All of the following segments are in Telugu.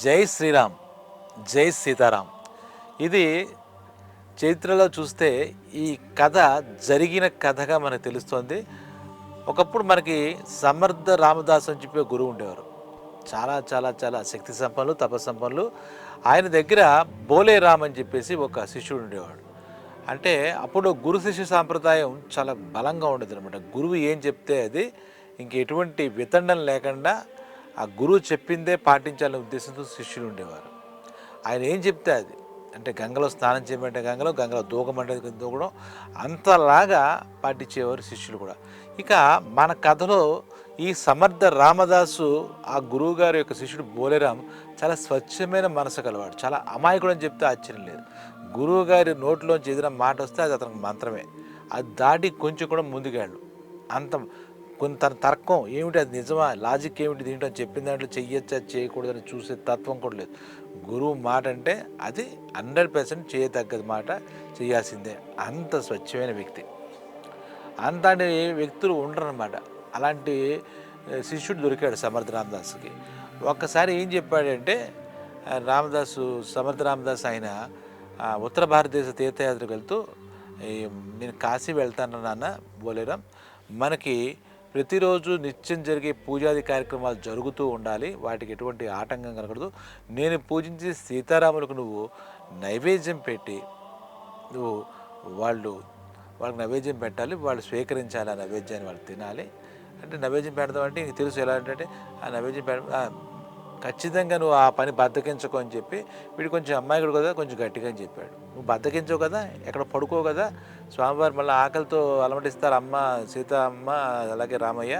జై శ్రీరామ్ జై సీతారాం. ఇది చరిత్రలో చూస్తే ఈ కథ జరిగిన కథగా మనకు తెలుస్తోంది. ఒకప్పుడు మనకి సమర్థ రామదాస్ అని చెప్పే గురువు ఉండేవారు. చాలా చాలా చాలా శక్తి సంపన్నులు తపస్సంపన్నులు ఆయన దగ్గర బోలేరామ్ అని చెప్పేసి ఒక శిష్యుడు ఉండేవాడు. అంటే అప్పుడు గురు శిష్య సాంప్రదాయం చాలా బలంగా ఉండేది అనమాట గురువు ఏం చెప్తే అది ఇంక ఎటువంటి వితండం లేకుండా ఆ గురువు చెప్పిందే పాటించాలనే ఉద్దేశంతో శిష్యులు ఉండేవారు. ఆయన ఏం చెప్తే అది? అంటే గంగలో స్నానం చేయమంటే గంగలో గంగలో దూకమంటే దూకడం అంతలాగా పాటించేవారు శిష్యులు కూడా. ఇక మన కథలో ఈ సమర్థ రామదాసు ఆ గురువు గారి యొక్క శిష్యుడు బోలేరాం చాలా స్వచ్ఛమైన మనసు కలవాడు చాలా అమాయకుడు అని చెప్తే ఆశ్చర్యం లేదు. గురువు గారి నోట్లోంచి ఏదైనా మాట వస్తే అది అతనికి మంత్రమే. అది దాటి కొంచెం కూడా ముందుకెళ్ళు. అంత కొంత తర్కం ఏమిటి? అది నిజమా? లాజిక్ ఏమిటి? దీంట్లో చెప్పిన దాంట్లో చెయ్యొచ్చా? చేయకూడదని చూసే తత్వం కూడా లేదు. గురువు మాట అంటే అది హండ్రెడ్ పర్సెంట్ చేయతగ్గది మాట చేయాల్సిందే. అంత స్వచ్ఛమైన వ్యక్తి. అంతటి వ్యక్తులు ఉండరన్నమాట. అలాంటి శిష్యుడు దొరికాడు సమర్థ రామదాస్కి. ఒక్కసారి ఏం చెప్పాడంటే రామదాసు సమర్థ రామదాస్ ఆయన ఉత్తర భారతదేశ తీర్థయాత్రకు వెళ్తూ నేను కాశీ వెళ్తాను నాన్న బోలేరాం. మనకి ప్రతిరోజు నిత్యం జరిగే పూజాది కార్యక్రమాలు జరుగుతూ ఉండాలి. వాటికి ఎటువంటి ఆటంకం కలగదు నేను పూజించే సీతారాములకు నువ్వు నైవేద్యం పెట్టి నువ్వు వాళ్ళు వాళ్ళకి నైవేద్యం పెట్టాలి వాళ్ళు స్వీకరించాలి ఆ నైవేద్యాన్ని వాళ్ళు తినాలి. అంటే నైవేద్యం పెడతాం అంటే నీకు తెలుసు ఎలా అంటే ఆ నైవేద్యం పెడ ఖచ్చితంగా నువ్వు ఆ పని బద్దకించుకో అని చెప్పి వీడు కొంచెం అమ్మాయికుడు కదా కొంచెం గట్టిగా అని చెప్పాడు. నువ్వు బద్దకించవు కదా ఎక్కడ పడుకో కదా స్వామివారు మళ్ళీ ఆకలితో అలమటిస్తారు అమ్మ సీత అమ్మ అలాగే రామయ్య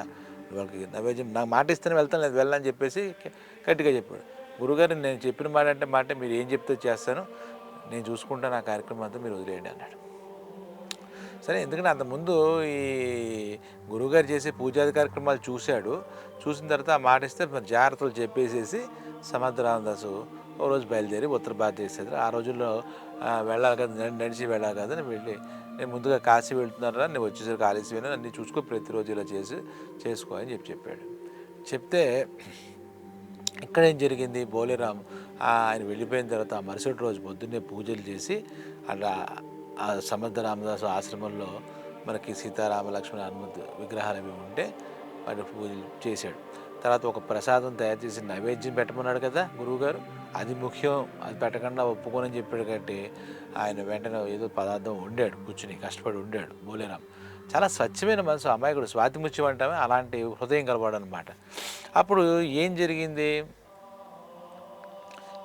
వాళ్ళకి నైవేద్యం నాకు మాట ఇస్తేనే వెళ్తాను లేదు వెళ్ళని చెప్పేసి గట్టిగా చెప్పాడు. గురుగారు నేను చెప్పిన మాట అంటే మాట మీరు ఏం చెప్తే చేస్తాను నేను చూసుకుంటాను ఆ కార్యక్రమం అంతా మీరు వదిలేయండి అన్నాడు. సరే ఎందుకంటే అంతకుముందు ఈ గురువుగారు చేసే పూజాది కార్యక్రమాలు చూశాడు. చూసిన తర్వాత ఆ మాట ఇస్తే మరి జాగ్రత్తలు చెప్పేసేసి సమర్థ రామదాసు ఓ రోజు బయలుదేరి ఉత్తర భారతదేశం ఆ రోజుల్లో వెళ్ళాలి కదా నడిచి వెళ్ళాలి కదా వెళ్ళి నేను ముందుగా కాశీ వెళ్తున్నారా నేను వచ్చేసరికి ఆలస్యమైన అన్నీ చూసుకో ప్రతిరోజు ఇలా చేసి చేసుకో అని చెప్పి చెప్పాడు. చెప్తే ఇక్కడ ఏం జరిగింది? బోలేరామ్ ఆయన వెళ్ళిపోయిన తర్వాత మరుసటి రోజు పొద్దున్నే పూజలు చేసి అలా ఆ సమర్థ రామదాసు ఆశ్రమంలో మనకి సీతారామ లక్ష్మణ హనుమంతు విగ్రహాలు అవి ఉంటే వాటి పూజలు చేశాడు. తర్వాత ఒక ప్రసాదం తయారు చేసి నైవేద్యం పెట్టమన్నాడు కదా గురువుగారు. అది ముఖ్యం అది పెట్టకుండా ఒప్పుకోనని చెప్పాడు కాబట్టి ఆయన వెంటనే ఏదో పదార్థం వండాడు కూర్చుని కష్టపడి వండాడు బోలేరామ్ చాలా స్వచ్ఛమైన మనసు అమాయకుడు స్వాతి అంటామే అలాంటి హృదయం కలవాడు అనమాట అప్పుడు ఏం జరిగింది?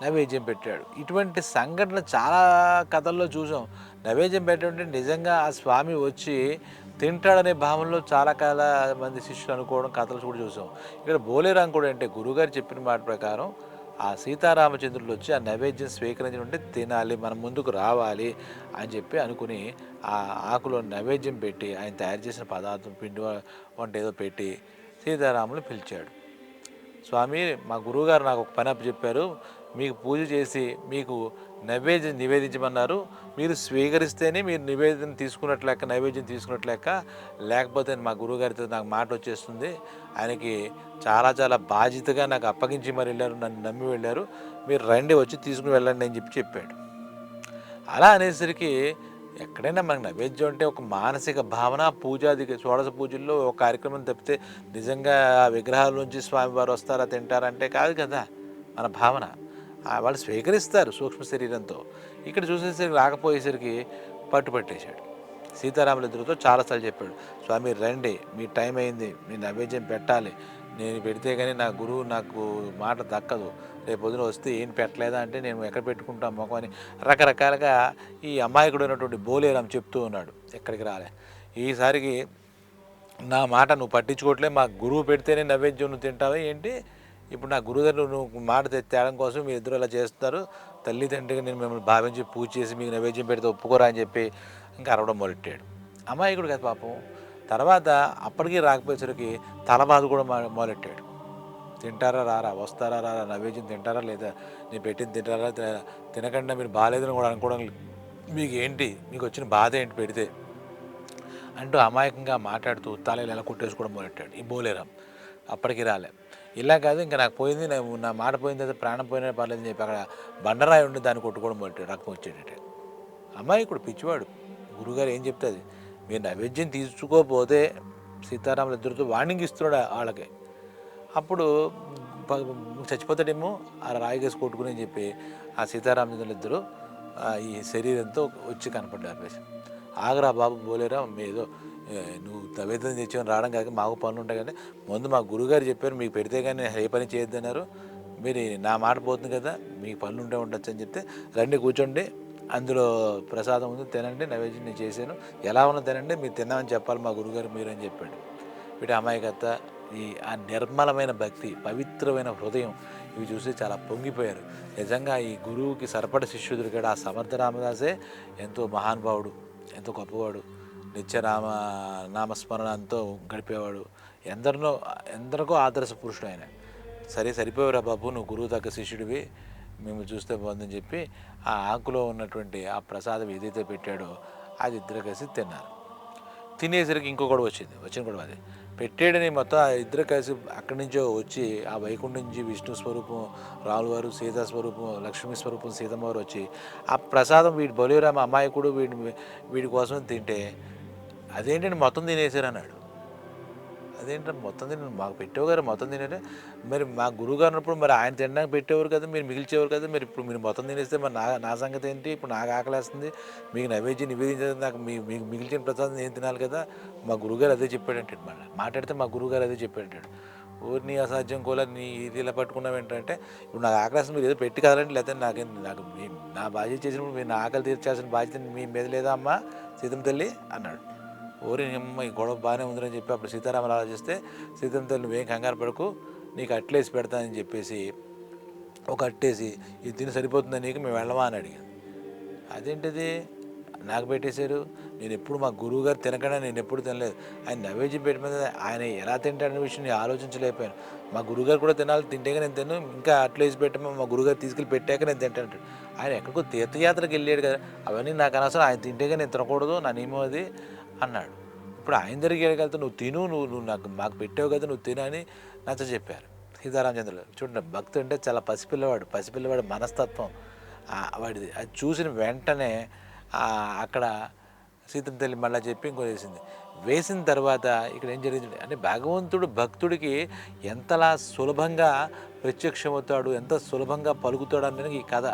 నైవేద్యం పెట్టాడు. ఇటువంటి సంఘటనలు చాలా కథల్లో చూసాం. నైవేద్యం పెట్టడం నిజంగా ఆ స్వామి వచ్చి తింటాడనే భావనలో చాలా కాల మంది శిష్యులు అనుకోవడం కథలు కూడా చూసాం. ఇక్కడ బోలేరాం కూడా అంటే గురుగారు చెప్పిన మాట ప్రకారం ఆ సీతారామచంద్రులు వచ్చి ఆ నైవేద్యం స్వీకరించడం అంటే తినాలి మనం ముందుకు రావాలి అని చెప్పి అనుకుని ఆ ఆకులో నైవేద్యం పెట్టి ఆయన తయారు చేసిన పదార్థం పిండి వంట ఏదో పెట్టి సీతారాములు పిలిచాడు. స్వామి మా గురువుగారు నాకు ఒక పని అప్పు చెప్పారు మీకు పూజ చేసి మీకు నైవేద్యం నివేదించమన్నారు. మీరు స్వీకరిస్తేనే మీరు నివేదన తీసుకున్నట్లేక నైవేద్యం తీసుకున్నట్లేక లేకపోతే మా గురువుగారితో నాకు మాట వచ్చేస్తుంది. ఆయనకి చాలా చాలా బాధ్యతగా నాకు అప్పగించి మరి వెళ్ళారు నన్ను నమ్మి వెళ్ళారు. మీరు రండి వచ్చి తీసుకుని వెళ్ళండి అని చెప్పి చెప్పాడు. అలా అనేసరికి ఎక్కడైనా మనకు నైవేద్యం అంటే ఒక మానసిక భావన పూజాది షోడశ పూజల్లో ఒక కార్యక్రమం తప్పితే నిజంగా ఆ విగ్రహాల నుంచి స్వామివారు వస్తారా తింటారంటే కాదు కదా మన భావన. వాళ్ళు స్వీకరిస్తారు సూక్ష్మ శరీరంతో. ఇక్కడ చూసేసరికి రాకపోయేసరికి పట్టుపట్టేశాడు సీతారాముల ఇద్దరితో చాలాసార్లు చెప్పాడు స్వామి రండి మీ టైం అయింది మీ నైవేద్యం పెట్టాలి. నేను పెడితే కానీ నా గురువు నాకు మాట దక్కదు. రేపు పొద్దున వస్తే ఏం పెట్టలేదా అంటే నేను ఎక్కడ పెట్టుకుంటాం మొఖం అని రకరకాలుగా ఈ అమాయకుడు అయినటువంటి బోలేరాం చెప్తూ ఉన్నాడు ఎక్కడికి రాలే. ఈసారికి నా మాట నువ్వు పట్టించుకోవట్లే మా గురువు పెడితేనే నైవేద్యం నువ్వు తింటావా ఏంటి? ఇప్పుడు నా గురువుగారు నువ్వు మాట తె- తేడం కోసం మీ ఇద్దరు ఇలా చేస్తున్నారు. తల్లిదండ్రిగా నేను మిమ్మల్ని భావించి పూజ చేసి మీకు నైవేద్యం పెడితే ఒప్పుకోరా అని చెప్పి ఇంకా అరవడం మొదలెట్టాడు అమాయకుడు కదా పాపం. తర్వాత అప్పటికీ రాకపోయేసరికి తల బాధ కూడా మొదలెట్టాడు. తింటారా రారా? వస్తారా రారా? నైవేద్యం తింటారా లేదా? నేను పెట్టింది తింటారా? తినకుండా మీరు బాగాలేదని కూడా అనుకోవడం మీకు ఏంటి? మీకు వచ్చిన బాధ ఏంటి పెడితే? అంటూ అమాయకంగా మాట్లాడుతూ తలలు ఎలా కొట్టేసుకోవడం మొదలెట్టాడు. ఈ బోలేరాం. అప్పటికి రాలే. ఇలా కాదు ఇంకా నాకు పోయింది నా నా మాట పోయింది అయితే ప్రాణం పోయినా పర్లేదని చెప్పి అక్కడ బండరాయి ఉండి దాన్ని కొట్టుకోవడం మొదలెట్టాడు రక్తం వచ్చేటట్టు. ఇప్పుడు పిచ్చివాడు. గురుగారు ఏం చెప్తుంది? మీరు నైవేద్యం తీసుకోకపోతే సీతారాములు ఇద్దరితో వార్నింగ్ ఇస్తున్నాడు వాళ్ళకి. అప్పుడు చచ్చిపోతాడేమో ఆ రాయి కేసు కొట్టుకుని అని చెప్పి ఆ సీతారామచంద్రులు ఇద్దరు ఈ శరీరంతో వచ్చి కనపడ్డారు. ఆగ్రా ఆగరా బాబు బోలేరా మీ ఏదో నువ్వు తవేదం తెచ్చావు రావడం కాక మాకు పనులు ఉంటాయి కానీ ముందు మా గురుగారు చెప్పారు మీకు పెడితే కానీ ఏ పని చేయొద్దన్నారు. మీరు నా మాట పోతుంది కదా మీకు పనులు ఉంటే ఉండొచ్చు అని చెప్తే రండి కూర్చోండి అందులో ప్రసాదం ఉంది తినండి నైవేద్యం నేను చేశాను. ఎలా ఉన్నా తినండి మీరు తిన్నామని చెప్పాలి మా గురుగారు మీరు అని చెప్పాడు. వీటి అమాయకత ఈ ఆ నిర్మలమైన భక్తి పవిత్రమైన హృదయం ఇవి చూసి చాలా పొంగిపోయారు. నిజంగా ఈ గురువుకి సరిపడ శిష్యుడు దొరికాడు ఆ సమర్థ రామదాసే ఎంతో మహానుభావుడు ఎంతో గొప్పవాడు. నిత్యనామ నామస్మరణంతో గడిపేవాడు. ఎందరినో ఎందరికో ఆదర్శ పురుషుడు ఆయన. సరే సరిపోయారా బాబు నువ్వు గురువు తగ్గ శిష్యుడివి మేము చూస్తే బాగుందని చెప్పి ఆ ఆకులో ఉన్నటువంటి ఆ ప్రసాదం ఏదైతే పెట్టాడో అది ఇద్దరు కలిసి తిన్నారు. తినేసరికి ఇంకో వచ్చింది వచ్చిన కూడా అది. పెట్టాడని మొత్తం ఆ ఇద్దరు కలిసి అక్కడి నుంచో వచ్చి ఆ వైకుంఠం నుంచి విష్ణు స్వరూపం రాములవారు సీతా స్వరూపం లక్ష్మీ స్వరూపం సీతమ్మ వారు వచ్చి ఆ ప్రసాదం వీడి బలిరామ అమాయకుడు వీడి వీడి కోసం తింటే అదేంటండి మొత్తం తినేసారు అన్నాడు. అదేంటి మొత్తం తిన మాకు పెట్టేవారు గారు మొత్తం తినంటే మరి మా గురువు గారు ఉన్నప్పుడు మరి ఆయన తినడానికి పెట్టేవారు కదా మీరు మిగిల్చేవారు కదా మీరు ఇప్పుడు మీరు మొత్తం తినేస్తే మరి నా నా సంగతి ఏంటి? ఇప్పుడు నాకు ఆకలేస్తుంది మీకు నైవేద్యం నివేదించేది నాకు మీ మీకు మిగిల్చిన ప్రసాదం నేను తినాలి కదా. మా గురువుగారు అదే చెప్పాడంటాడు మళ్ళీ మాట్లాడితే మా గురువుగారు అదే చెప్పాడంటాడు. ఊరిని అసాధ్యం కూడా నీ ఇది ఇలా పట్టుకున్నావు ఏంటంటే ఇప్పుడు నాకు ఆకలేస్తుంది మీరు ఏదో పెట్టి కదలండి లేకపోతే నాకు నాకు నా బాధ్యత చేసినప్పుడు మీరు నా ఆకలి తీర్చాల్సిన బాధ్యత మీ మీద లేదా అమ్మా సీతం తల్లి? అన్నాడు. ఓరి అమ్మ ఈ గొడవ బాగానే ఉందని చెప్పి అప్పుడు సీతారామలు ఆలోచిస్తే సీతం నువ్వేం కంగారు పడకు నీకు అట్లేసి పెడతానని చెప్పేసి ఒక అట్టేసి ఇది తిని సరిపోతుందా నీకు? మేము వెళ్ళమా అని అడిగాను. అదేంటిది? నాకు పెట్టేశారు. నేను ఎప్పుడు మా గురువు గారు తినకుండా నేను ఎప్పుడు తినలేదు. ఆయన నైవేద్యం పెట్టిన ఆయన ఎలా తింటాడనే విషయం నేను ఆలోచించలేకపోయాను. మా గురుగారు కూడా తినాలి తింటేగా నేను తిను ఇంకా అట్లా వేసి పెట్టమో? మా గురుగారు తీసుకెళ్ళి పెట్టాక నేను తింటాను ఆయన ఎక్కడికో తీర్థయాత్రకు వెళ్ళాడు కదా అవన్నీ నాకు అనవసరం. ఆయన తింటేగా నేను తినకూడదు నా నియమం అది. అన్నాడు. ఇప్పుడు ఆయన దగ్గరికి వెళ్ళగలితే నువ్వు తిను నువ్వు నువ్వు నాకు మాకు పెట్టావు కదా నువ్వు తినని నచ్చ నాతో చెప్పారు. సీతారామచంద్రులు చూడండి భక్తి అంటే చాలా పసిపిల్లవాడు పసిపిల్లవాడు మనస్తత్వం. వాడిది. అది చూసిన వెంటనే అక్కడ సీతం తల్లి మళ్ళీ చెప్పి ఇంకో వేసింది వేసిన తర్వాత ఇక్కడ ఏం జరిగింది? అంటే భగవంతుడు భక్తుడికి ఎంతలా సులభంగా ప్రత్యక్షమవుతాడు ఎంత సులభంగా పలుకుతాడు అనేది ఈ కథ.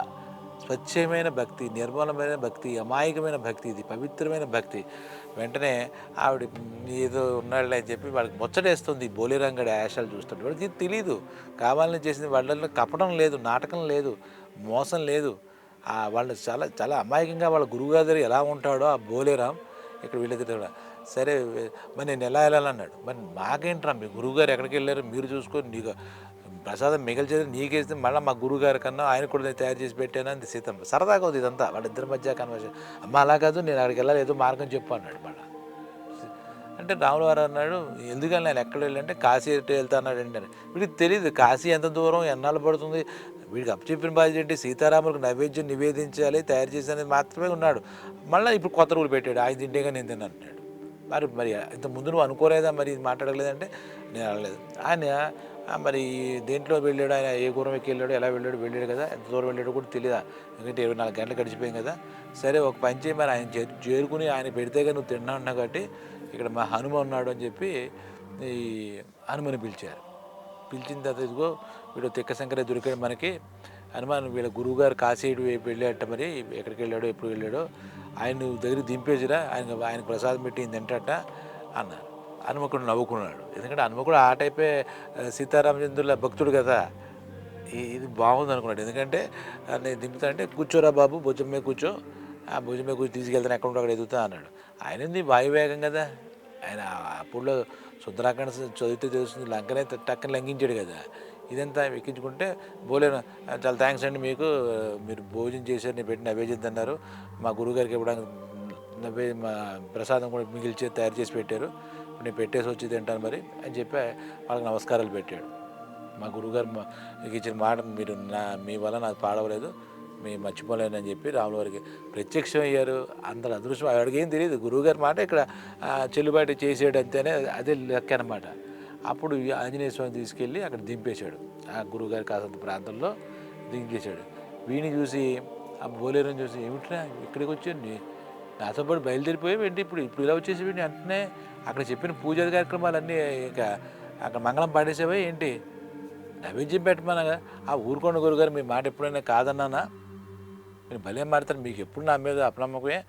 స్వచ్ఛమైన భక్తి నిర్మలమైన భక్తి అమాయకమైన భక్తి ఇది పవిత్రమైన భక్తి. వెంటనే ఆవిడ ఏదో ఉన్నాడులే అని చెప్పి వాళ్ళకి ముచ్చటేస్తుంది బోలిరంగడి ఆశాలు చూస్తుంటే. వాడికి ఇది తెలీదు. కావాలని చేసింది వాళ్ళలో కపటం లేదు నాటకం లేదు మోసం లేదు. వాళ్ళు చాలా చాలా అమాయకంగా వాళ్ళ గురువుగారి దగ్గర ఎలా ఉంటాడో ఆ బోలేరాం ఇక్కడ వీళ్ళిద్దరు కూడా. సరే మరి నేను ఎలా వెళ్ళాలన్నాడు. మరి మాకేంట్రా మీ గురువుగారు ఎక్కడికి వెళ్ళారు? మీరు చూసుకొని నీకు ప్రసాదం మిగిల్చేది నీకేస్తే మళ్ళీ మా గురుగారి కన్నా ఆయన కూడా నేను తయారు చేసి పెట్టాను అంది సీతమ్మ. సరదాగా ఉంది ఇదంతా. వాళ్ళిద్దరి మధ్య కన్వర్సేషన్ అమ్మ అలా కాదు నేను అక్కడికి వెళ్ళాలి ఏదో మార్గం చెప్పు అన్నాడు మళ్ళీ. అంటే రాములవారు అన్నాడు ఎందుకని నేను ఎక్కడ వెళ్ళంటే కాశీ ఎటు వెళ్తా అన్నాడు అండి అని. వీడికి తెలియదు కాశీ ఎంత దూరం ఎన్నాళ్ళు పడుతుంది? వీడికి అప్పచెప్పిన బాధ్యత ఏంటి? సీతారాములకు నైవేద్యం నివేదించాలి తయారు చేసేది మాత్రమే ఉన్నాడు. మళ్ళీ ఇప్పుడు కొత్త రూలు పెట్టాడు ఆయన తింటేగా నేను తిన్నాను మరి మరి ఇంత ముందు నువ్వు అనుకోలేదా మరి ఇది మాట్లాడలేదంటే? నేను అనలేదు. ఆయన మరి దేంట్లో వెళ్ళాడు ఆయన? ఏ గురం ఎక్కి వెళ్ళాడు? ఎలా వెళ్ళాడు? వెళ్ళాడు కదా. ఎంత దూరం వెళ్ళాడు కూడా తెలియదా ఎందుకంటే ఇరవై నాలుగు గంటలు గడిచిపోయింది కదా. సరే ఒక పని చేయి మరి. ఆయన చేరుకుని ఆయన పెడితేగా నువ్వు తిన్నా ఉన్నావు కాబట్టి ఇక్కడ మా హనుమ ఉన్నాడు అని చెప్పి ఈ హనుమని పిలిచారు. పిలిచిన తర్వాత ఇదిగో వీడు తిక్క శంకర దొరికాడు మనకి. హనుమాన్ వీళ్ళ గురువుగారు కాశీ వైపు వెళ్ళాడట మరి. ఎక్కడికి వెళ్ళాడో ఎప్పుడు వెళ్ళాడో. ఆయన దగ్గర దింపేసిరా? ఆయన ఆయన ప్రసాదం పెట్టి తింటట అన్నారు హనుమకుడు నవ్వుకున్నాడు. ఎందుకంటే హనుమకుడు ఆ టైపే సీతారామచంద్రుల భక్తుడు కదా. ఇది బాగుంది అనుకున్నాడు. ఎందుకంటే నేను దింపుతా అంటే కూర్చోరా బాబు భుజం మీద కూర్చో. ఆ భుజం మీద కూర్చో తీసుకెళ్తాను ఎక్కడ ఉంటే అక్కడ ఎదుగుతా అన్నాడు. ఆయన వాయువేగం కదా. ఆయన అప్పుడులో సుందరాఖండ చదివితే తెలుస్తుంది లంకనే టక్కన లంఘించాడు కదా. ఇదంతా ఎక్కించుకుంటే బోలేను చాలా థ్యాంక్స్ అండి మీకు. మీరు భోజనం చేశారు నేను పెట్టి నైవేద్యం అన్నారు మా గురుగారికి ఇవ్వడానికి నవ్వే మా ప్రసాదం కూడా మిగిల్చి తయారు చేసి పెట్టారు. నేను పెట్టేసి వచ్చి తింటాను మరి అని చెప్పి వాళ్ళకి నమస్కారాలు పెట్టాడు. మా గురుగారు మా మీకు ఇచ్చిన మాట మీరు నా మీ వల్ల నాకు పాడవలేదు. మేము మర్చిపోలేనని చెప్పి రాముల వారికి ప్రత్యక్షం అయ్యారు. అందరు అదృష్టం. ఆవిడకి ఏం తెలియదు. గురువుగారి మాట ఇక్కడ చెల్లుబాటు చేసాడు అంతేనే అదే లెక్క అనమాట అప్పుడు ఆంజనేయ స్వామి తీసుకెళ్ళి అక్కడ దింపేశాడు. ఆ గురువుగారి కాసంత ప్రాంతంలో దింపేశాడు. వీడిని చూసి ఆ బోలేరుని చూసి ఏమిట్రా ఇక్కడికి వచ్చి నాతో పాటు బయలుదేరిపోయి ఏంటి ఇప్పుడు? ఇప్పుడు ఇలా వచ్చేసి వీడిని అంటనే అక్కడ చెప్పిన పూజ కార్యక్రమాలన్నీ ఇక అక్కడ మంగళం పాడేసేవా ఏంటి? నైవేద్యం పెట్టమనగా ఆ ఊరుకొండ గురుగారు మీ మాట ఎప్పుడైనా కాదన్నానా? మీరు భలే మారుతారు. మీకు ఎప్పుడు నా మీద అప్నమ్మకమే.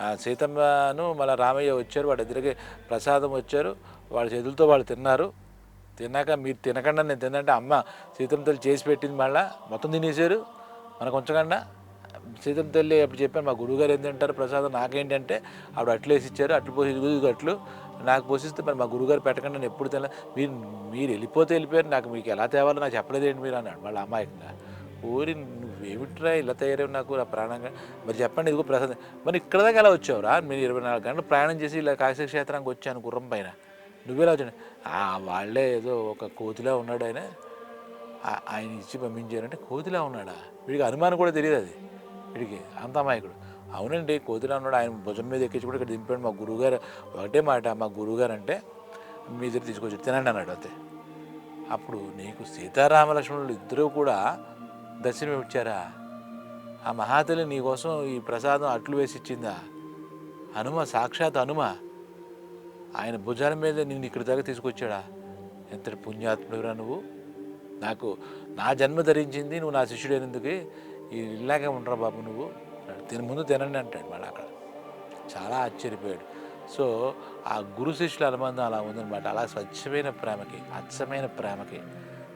ఆ సీతమ్మను మళ్ళీ రామయ్య వచ్చారు. వాడి ఇద్దరికి ప్రసాదం వచ్చారు. వాళ్ళ చేతులతో వాళ్ళు తిన్నారు. తిన్నాక మీరు తినకుండా నేను తిన్నంటే అమ్మ సీతమ్మ తల్లి చేసి పెట్టింది మళ్ళీ మొత్తం తినేశారు. మనకు ఉంచకుండా సీతమ్మ తల్లి అప్పుడు చెప్పాను మా గురువుగారు ఏం తింటారు? ప్రసాదం నాకేంటంటే ఆవిడ అట్లు వేసి ఇచ్చారు. అట్లు పోసి అట్లు నాకు పోషిస్తే మరి మా గురువుగారు పెట్టకుండా నేను ఎప్పుడు తిన మీరు మీరు వెళ్ళిపోతే వెళ్ళిపోయారు. నాకు మీకు ఎలా తేవాలో నాకు చెప్పలేదేంటి మీరు అన్నాడు వాళ్ళ అమ్మాయికంగా ఊరి ఏమిట్రా ఇలా తయారవు నాకు? నా ప్రాణంగా. మరి చెప్పండి ఇదిగో ప్రసాదం. మరి ఇక్కడ దాకా ఎలా వచ్చావురా? మీరు ఇరవై నాలుగు గంటలు ప్రయాణం చేసి ఇలా కాశీ క్షేత్రానికి వచ్చాను గుర్రం పైన. నువ్వెలా వచ్చాను "ఆ, వాళ్ళే ఏదో ఒక కోతిలా ఉన్నాడు ఆయన. ఆయన ఇచ్చి పంపించారంటే కోతిలా ఉన్నాడా? వీడికి అనుమానం కూడా తెలియదు అది. వీడికి అంత అమాయకుడు. అవునండి కోతిలా ఉన్నాడు. ఆయన భుజం మీద ఎక్కించి కూడా ఇక్కడ దింపాడు మా గురువుగారు. ఒకటే మాట మా గురువుగారు అంటే మీ దగ్గర తీసుకొచ్చి తినండి అన్నాడు అంతే. అప్పుడు నీకు సీతారామ లక్ష్మణులు ఇద్దరూ కూడా దర్శనం ఇచ్చారా? ఆ మహాతల్లి నీకోసం ఈ ప్రసాదం అట్లు వేసి ఇచ్చిందా? హనుమ సాక్షాత్ హనుమ. ఆయన భుజాల మీద నిన్ను ఇక్కడి దాకా తీసుకొచ్చాడా? ఎంతటి పుణ్యాత్ముడురా నువ్వు. నాకు నా జన్మ ధరించింది నువ్వు నా శిష్యుడైనందుకు ఈ ఇలాగే ఉండరా బాబు నువ్వు. తిని ముందు తినండి అంటాడు మళ్ళీ అక్కడ. చాలా ఆశ్చర్యపోయాడు. సో ఆ గురు శిష్యుల అనుబంధం అలా ఉందన్నమాట. అలా స్వచ్ఛమైన ప్రేమకి అచ్చమైన ప్రేమకి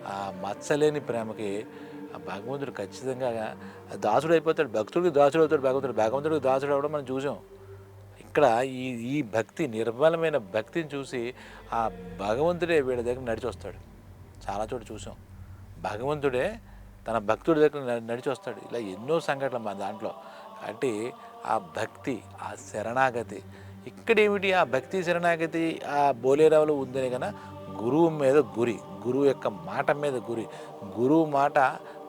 ఆ మచ్చలేని ప్రేమకి ఆ భగవంతుడు ఖచ్చితంగా దాసుడు అయిపోతాడు భక్తుడికి దాసుడు అవుతాడు భగవంతుడు భగవంతుడికి దాసుడు అవడం మనం చూసాం. ఇక్కడ ఈ ఈ భక్తి నిర్మలమైన భక్తిని చూసి ఆ భగవంతుడే వీడి దగ్గర నడిచి వస్తాడు చాలా చోట చూసాం. భగవంతుడే తన భక్తుడి దగ్గర నడిచి వస్తాడు ఇలా ఎన్నో సంఘటనలు మన దాంట్లో. అంటే ఆ భక్తి ఆ శరణాగతి. ఇక్కడ ఏమిటి ఆ భక్తి శరణాగతి ఆ బోలేరావులో ఉందనే కన్నా గురువు మీద గురి గురువు యొక్క మాట మీద గురి. గురువు మాట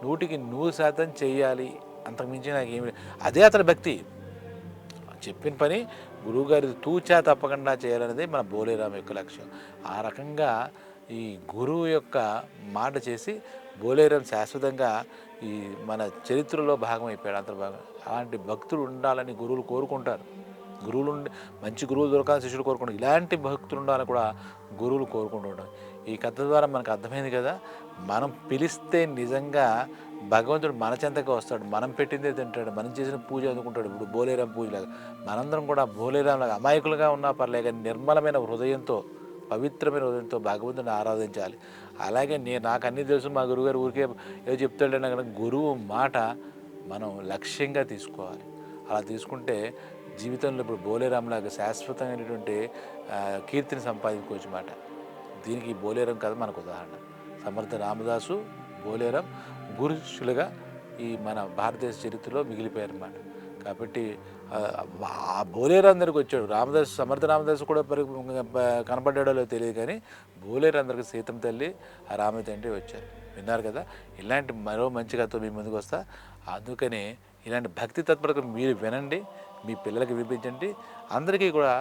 నూటికి నూరు శాతం చెయ్యాలి. అంతకుమించి నాకు ఏమి అదే అతని భక్తి. చెప్పిన పని గురువుగారి తూచా తప్పకుండా చేయాలనేది మన బోలేరాం యొక్క లక్ష్యం. ఆ రకంగా ఈ గురువు యొక్క మాట చేసి బోలేరాం శాశ్వతంగా ఈ మన చరిత్రలో భాగం అయిపోయాడు. అంతర్భాగం అలాంటి భక్తులు ఉండాలని గురువులు కోరుకుంటారు. గురువులు మంచి గురువులు దొరకాలని శిష్యులు కోరుకుంటారు ఇలాంటి భక్తులు ఉండాలని కూడా గురువులు కోరుకుంటుంటారు ఈ కథ ద్వారా మనకు అర్థమైంది కదా మనం పిలిస్తే నిజంగా భగవంతుడు మన చెంతగా వస్తాడు మనం పెట్టిందే తింటాడు మనం చేసిన పూజ అందుకుంటాడు. ఇప్పుడు బోలేరాం పూజలాగా మనందరం కూడా బోలేరాం లాగా అమాయకులుగా ఉన్నా పర్లేక నిర్మలమైన హృదయంతో పవిత్రమైన హృదయంతో భగవంతుని ఆరాధించాలి. అలాగే నేను నాకు అన్నీ తెలుసు మా గురువుగారు ఊరికే ఏదో చెప్తాడన్నా కానీ గురువు మాట మనం లక్ష్యంగా తీసుకోవాలి. అలా తీసుకుంటే జీవితంలో ఇప్పుడు బోలేరాంలాగా శాశ్వతమైనటువంటి కీర్తిని సంపాదించుకోవచ్చు మాట. దీనికి బోలేరం కథ మనకు ఉదాహరణ. సమర్థ రామదాసు బోలేరం గురుషులుగా ఈ మన భారతదేశ చరిత్రలో మిగిలిపోయారు అన్నమాట కాబట్టి ఆ, బోలేరు అందరికి వచ్చాడు. రామదాస్ సమర్థ రామదాస్ కూడా పరి కనపడ్డాడో తెలియదు కానీ బోలేరు అందరికి సీతం తల్లి ఆ రామ తండ్రి వచ్చారు. విన్నారు కదా? ఇలాంటి మరో మంచి కథతో మీ ముందుకు వస్తా. అందుకని ఇలాంటి భక్తి తత్పరత మీరు వినండి మీ పిల్లలకి వినిపించండి. అందరికీ కూడా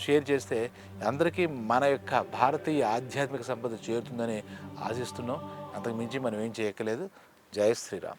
షేర్ చేస్తే అందరికీ మన యొక్క భారతీయ ఆధ్యాత్మిక సంపద చేరుతుందని ఆశిస్తున్నాం. అంతకు మించి మనం ఏం చేయక్కలేదు జయ శ్రీరామ్.